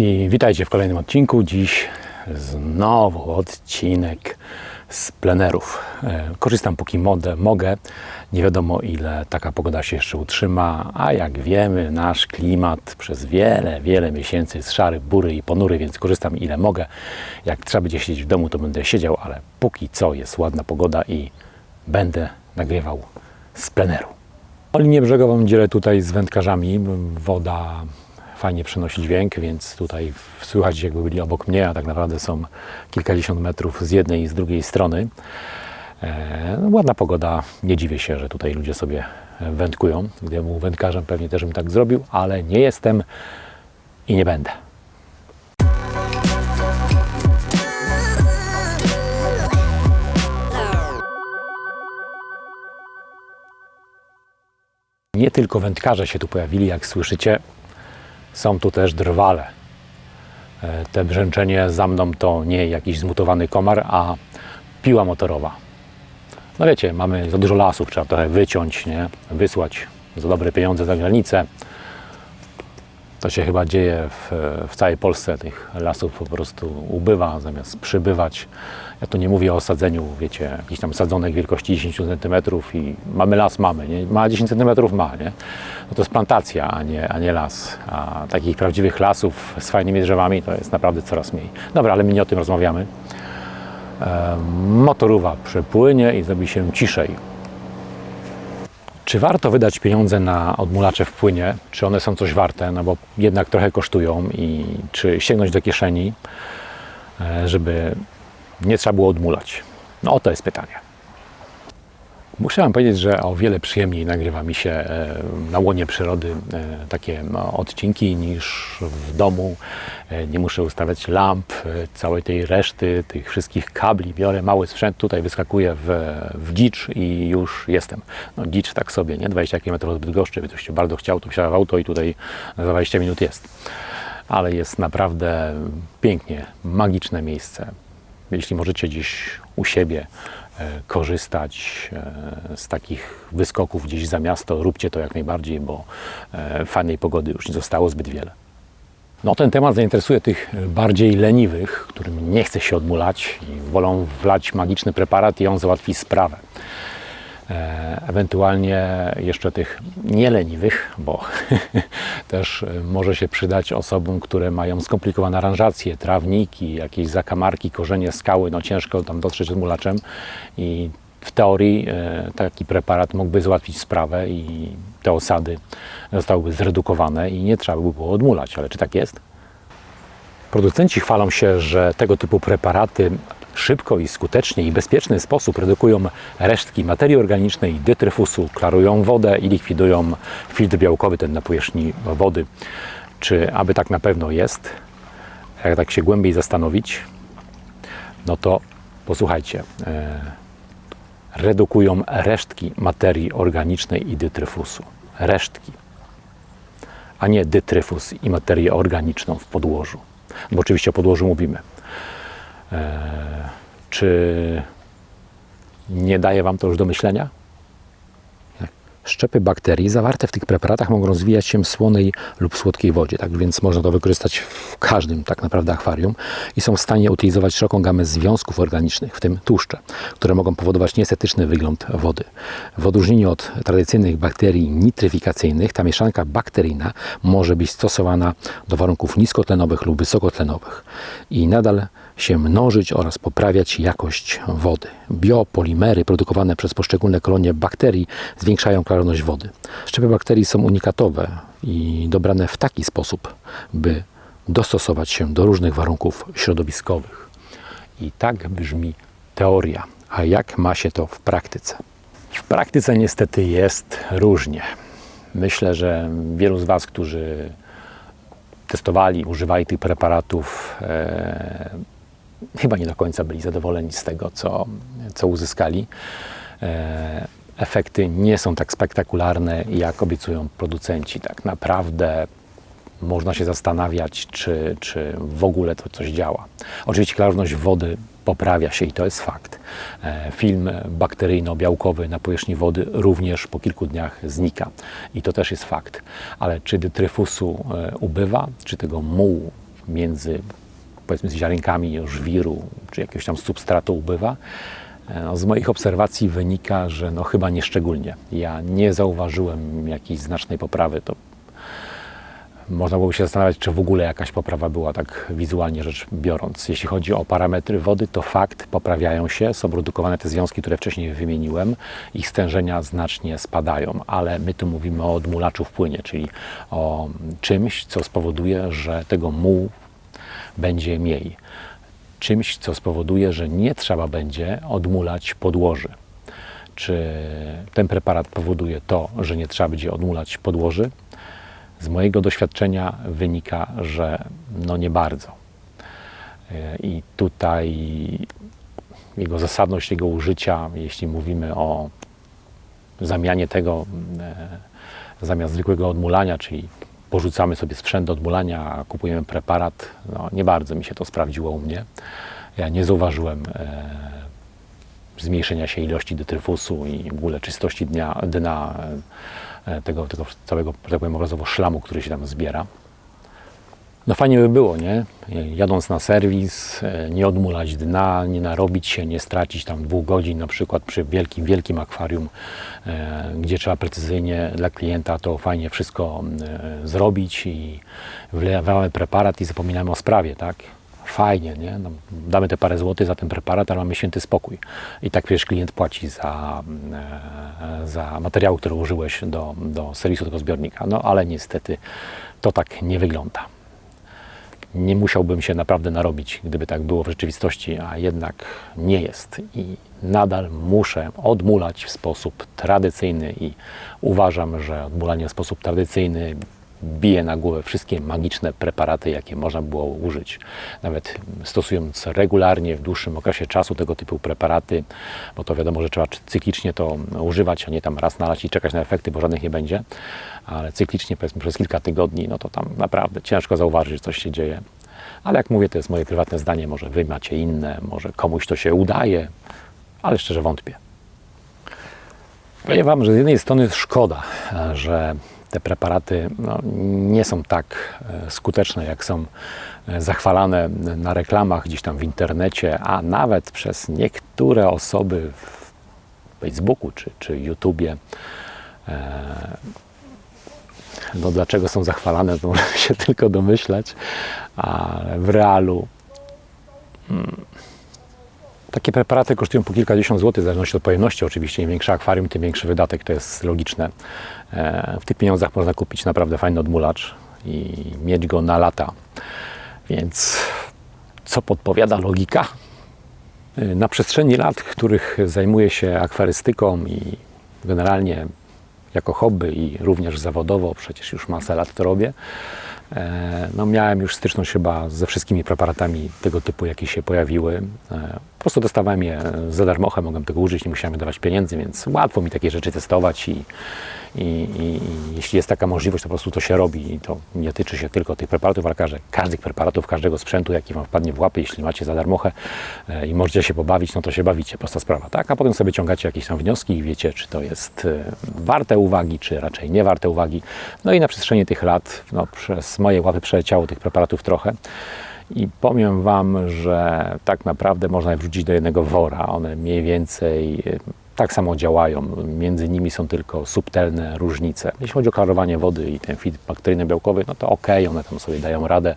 I witajcie w kolejnym odcinku. Dziś znowu odcinek z plenerów. E, Korzystam póki modę, mogę. Nie wiadomo ile taka pogoda się jeszcze utrzyma, a jak wiemy, nasz klimat przez wiele, wiele miesięcy jest szary, bury i ponury, więc korzystam ile mogę. Jak trzeba będzie siedzieć w domu, to będę siedział, ale póki co jest ładna pogoda i będę nagrywał z pleneru. Linię brzegową dzielę tutaj z wędkarzami. Woda fajnie przenosi dźwięk, więc tutaj słychać jakby byli obok mnie, a tak naprawdę są kilkadziesiąt metrów z jednej i z drugiej strony. E, no, ładna pogoda, nie dziwię się, że tutaj ludzie sobie wędkują. Gdybym był wędkarzem, pewnie też bym tak zrobił, ale nie jestem i nie będę. Nie tylko wędkarze się tu pojawili, jak słyszycie, są tu też drwale. E, Te brzęczenie za mną to nie jakiś zmutowany komar, a piła motorowa. No wiecie, mamy za dużo lasów, trzeba trochę wyciąć, nie? wysłać za dobre pieniądze za granicę. To się chyba dzieje w, w całej Polsce. Tych lasów po prostu ubywa zamiast przybywać. Ja tu nie mówię o sadzeniu, wiecie, jakichś tam sadzonek wielkości 10 cm i mamy las, mamy, nie? Ma 10 cm, ma, nie? No to jest plantacja, a nie, a nie las. A takich prawdziwych lasów z fajnymi drzewami to jest naprawdę coraz mniej. Dobra, ale my nie o tym rozmawiamy. E, motorówa przepłynie i zrobi się ciszej. Czy warto wydać pieniądze na odmulacze w płynie? Czy one są coś warte? No bo jednak trochę kosztują i czy sięgnąć do kieszeni, e, żeby nie trzeba było odmulać? No o to jest pytanie. Muszę Wam powiedzieć, że o wiele przyjemniej nagrywa mi się e, na łonie przyrody e, takie no, odcinki niż w domu. E, Nie muszę ustawiać lamp, całej tej reszty, tych wszystkich kabli. Biorę mały sprzęt, tutaj wyskakuję w, w dzicz i już jestem. No dzicz tak sobie, nie? 20 km od Bydgoszczy, by ktoś się bardzo chciał, to wsiada w auto i tutaj za 20 minut jest. Ale jest naprawdę pięknie, magiczne miejsce jeśli możecie gdzieś u siebie korzystać e, z takich wyskoków gdzieś za miasto, róbcie to jak najbardziej, bo e, fajnej pogody już nie zostało zbyt wiele. No, ten temat zainteresuje tych bardziej leniwych, którym nie chce się odmulać i wolą wlać magiczny preparat i on załatwi sprawę. E, Ewentualnie jeszcze tych nieleniwych, bo też e, może się przydać osobom, które mają skomplikowane aranżacje, trawniki, jakieś zakamarki, korzenie skały, no ciężko tam dotrzeć odmulaczem i w teorii e, taki preparat mógłby załatwić sprawę i te osady zostałyby zredukowane i nie trzeba by było odmulać, ale czy tak jest? Producenci chwalą się, że tego typu preparaty szybko i skutecznie i bezpieczny sposób redukują resztki materii organicznej i detryfusu, klarują wodę i likwidują filtr białkowy, ten na powierzchni wody. Czy aby tak na pewno jest? Jak tak się głębiej zastanowić, no to posłuchajcie. E, redukują resztki materii organicznej i detryfusu. Resztki a nie detryfus i materię organiczną w podłożu. Bo oczywiście o podłożu mówimy. Eee, czy nie daje Wam to już do myślenia? Szczepy bakterii zawarte w tych preparatach mogą rozwijać się w słonej lub słodkiej wodzie, tak więc można to wykorzystać w każdym tak naprawdę akwarium i są w stanie utylizować szeroką gamę związków organicznych, w tym tłuszcze, które mogą powodować nieestetyczny wygląd wody. W odróżnieniu od tradycyjnych bakterii nitryfikacyjnych, ta mieszanka bakteryjna może być stosowana do warunków niskotlenowych lub wysokotlenowych i nadal się mnożyć oraz poprawiać jakość wody. Biopolimery produkowane przez poszczególne kolonie bakterii zwiększają klarowność wody. Szczepy bakterii są unikatowe i dobrane w taki sposób, by dostosować się do różnych warunków środowiskowych. I tak brzmi teoria. A jak ma się to w praktyce? W praktyce niestety jest różnie. Myślę, że wielu z Was, którzy testowali, używali tych preparatów, e, chyba nie do końca byli zadowoleni z tego, co, co uzyskali. E, efekty nie są tak spektakularne, jak obiecują producenci. Tak naprawdę można się zastanawiać, czy, czy w ogóle to coś działa. Oczywiście klarowność wody poprawia się i to jest fakt. E, Film bakteryjno-białkowy na powierzchni wody również po kilku dniach znika i to też jest fakt. Ale czy detryfusu e, ubywa, czy tego mułu między powiedzmy z ziarenkami żwiru czy jakiegoś tam substratu ubywa. No, z moich obserwacji wynika, że no chyba nie szczególnie. Ja nie zauważyłem jakiejś znacznej poprawy. To można byłoby się zastanawiać, czy w ogóle jakaś poprawa była tak wizualnie rzecz biorąc. Jeśli chodzi o parametry wody, to fakt poprawiają się, są redukowane te związki, które wcześniej wymieniłem, ich stężenia znacznie spadają, ale my tu mówimy o odmulaczu w płynie, czyli o czymś, co spowoduje, że tego mułu będzie mniej. Czymś, co spowoduje, że nie trzeba będzie odmulać podłoży. Czy ten preparat powoduje to, że nie trzeba będzie odmulać podłoży? Z mojego doświadczenia wynika, że no nie bardzo. E, I tutaj jego zasadność, jego użycia, jeśli mówimy o zamianie tego e, zamiast zwykłego odmulania, czyli porzucamy sobie sprzęt do odmulania, kupujemy preparat, no nie bardzo mi się to sprawdziło u mnie. Ja nie zauważyłem e, zmniejszenia się ilości detryfusu i w ogóle czystości dnia, dna e, tego, tego całego, tak powiem, obrazowo szlamu, który się tam zbiera. No fajnie by było, nie? Jadąc na serwis, e, nie odmulać dna, nie narobić się, nie stracić tam dwóch godzin, na przykład przy wielkim, wielkim akwarium, e, gdzie trzeba precyzyjnie dla klienta to fajnie wszystko e, zrobić i wlewamy preparat i zapominamy o sprawie, tak? Fajnie, nie? No, damy te parę złotych za ten preparat, ale mamy święty spokój. I tak przecież klient płaci za, e, za materiał, który użyłeś do, do serwisu tego zbiornika. No ale niestety to tak nie wygląda nie musiałbym się naprawdę narobić, gdyby tak było w rzeczywistości, a jednak nie jest. I nadal muszę odmulać w sposób tradycyjny i uważam, że odmulanie w sposób tradycyjny bije na głowę wszystkie magiczne preparaty, jakie można było użyć. Nawet stosując regularnie w dłuższym okresie czasu tego typu preparaty, bo to wiadomo, że trzeba cyklicznie to używać, a nie tam raz nalać i czekać na efekty, bo żadnych nie będzie, ale cyklicznie powiedzmy przez kilka tygodni, no to tam naprawdę ciężko zauważyć, że coś się dzieje. Ale jak mówię, to jest moje prywatne zdanie, może wy macie inne, może komuś to się udaje, ale szczerze wątpię. Powiem Wam, że z jednej strony szkoda, że te preparaty no, nie są tak e, skuteczne, jak są e, zachwalane na reklamach gdzieś tam w internecie, a nawet przez niektóre osoby w Facebooku czy, czy YouTubie. E, No dlaczego są zachwalane, to można się tylko domyślać, ale w realu takie preparaty kosztują po kilkadziesiąt złotych, w zależności od pojemności oczywiście. Im większe akwarium, tym większy wydatek, to jest logiczne. E, W tych pieniądzach można kupić naprawdę fajny odmulacz i mieć go na lata. Więc co podpowiada logika? E, Na przestrzeni lat, których zajmuję się akwarystyką i generalnie jako hobby i również zawodowo, przecież już masę lat to robię, E, no miałem już styczność chyba ze wszystkimi preparatami tego typu, jakie się pojawiły. E, Po prostu dostawałem je za darmochę, mogłem tego użyć, nie musiałem dawać pieniędzy, więc łatwo mi takie rzeczy testować i, i, i, i jeśli jest taka możliwość, to po prostu to się robi i to nie tyczy się tylko tych preparatów, ale każde, każdych preparatów, każdego sprzętu, jaki Wam wpadnie w łapy, jeśli macie za darmochę e, i możecie się pobawić, no to się bawicie, prosta sprawa, tak? A potem sobie ciągacie jakieś tam wnioski i wiecie, czy to jest e, warte uwagi, czy raczej nie warte uwagi. No i na przestrzeni tych lat, no, przez moje łapy przeleciało tych preparatów trochę. I powiem Wam, że tak naprawdę można je wrzucić do jednego wora. One mniej więcej tak samo działają. Między nimi są tylko subtelne różnice. Jeśli chodzi o klarowanie wody i ten filtr bakteryjno-białkowy, no to ok, one tam sobie dają radę.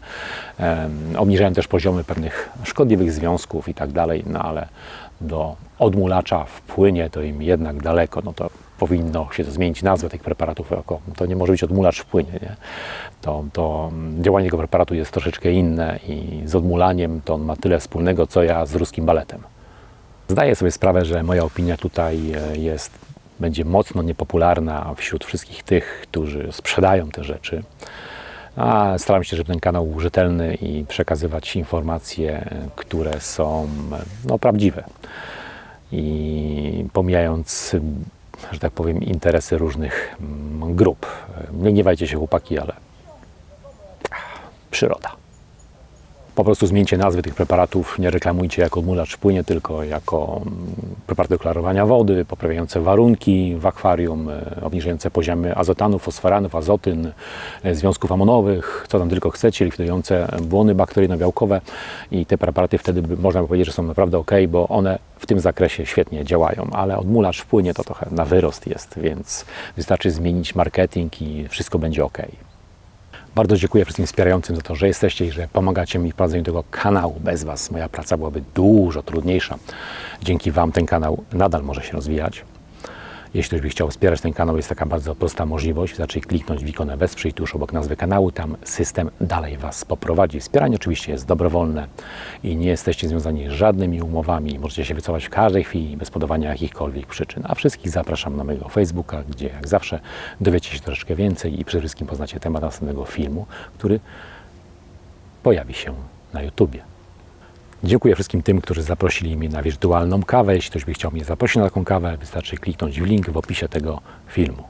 Obniżają też poziomy pewnych szkodliwych związków i tak dalej, no ale do odmulacza w płynie to im jednak daleko. No to powinno się zmienić nazwę tych preparatów. Jako, to nie może być odmulacz w płynie. Nie? To, to działanie tego preparatu jest troszeczkę inne i z odmulaniem to on ma tyle wspólnego, co ja z ruskim baletem. Zdaję sobie sprawę, że moja opinia tutaj e, jest, będzie mocno niepopularna wśród wszystkich tych, którzy sprzedają te rzeczy. A staram się, żeby ten kanał był rzetelny i przekazywać informacje, e, które są e, no, prawdziwe. I pomijając, że tak powiem, interesy różnych mm, grup. Nie gniewajcie się chłopaki, ale przyroda. Po prostu zmieńcie nazwy tych preparatów, nie reklamujcie jako odmulacz w płynie, tylko jako mm, preparaty do klarowania wody, poprawiające warunki w akwarium, e, obniżające poziomy azotanów, fosforanów, azotyn, e, związków amonowych, co tam tylko chcecie, likwidujące błony bakteryjno-białkowe i te preparaty wtedy można by powiedzieć, że są naprawdę ok, bo one w tym zakresie świetnie działają, ale odmulacz w płynie to trochę na wyrost jest, więc wystarczy zmienić marketing i wszystko będzie ok. Bardzo dziękuję wszystkim wspierającym za to, że jesteście i że pomagacie mi w prowadzeniu tego kanału. Bez Was moja praca byłaby dużo trudniejsza. Dzięki Wam ten kanał nadal może się rozwijać. Jeśli ktoś by chciał wspierać ten kanał, jest taka bardzo prosta możliwość. Wystarczy kliknąć w ikonę Wesprzyj tuż obok nazwy kanału. Tam system dalej Was poprowadzi. Wspieranie oczywiście jest dobrowolne i nie jesteście związani z żadnymi umowami. Możecie się wycofać w każdej chwili bez podawania jakichkolwiek przyczyn. A wszystkich zapraszam na mojego Facebooka, gdzie jak zawsze dowiecie się troszeczkę więcej i przede wszystkim poznacie temat następnego filmu, który pojawi się na YouTubie. Dziękuję wszystkim tym, którzy zaprosili mnie na wirtualną kawę. Jeśli ktoś by chciał mnie zaprosić na taką kawę, wystarczy kliknąć w link w opisie tego filmu.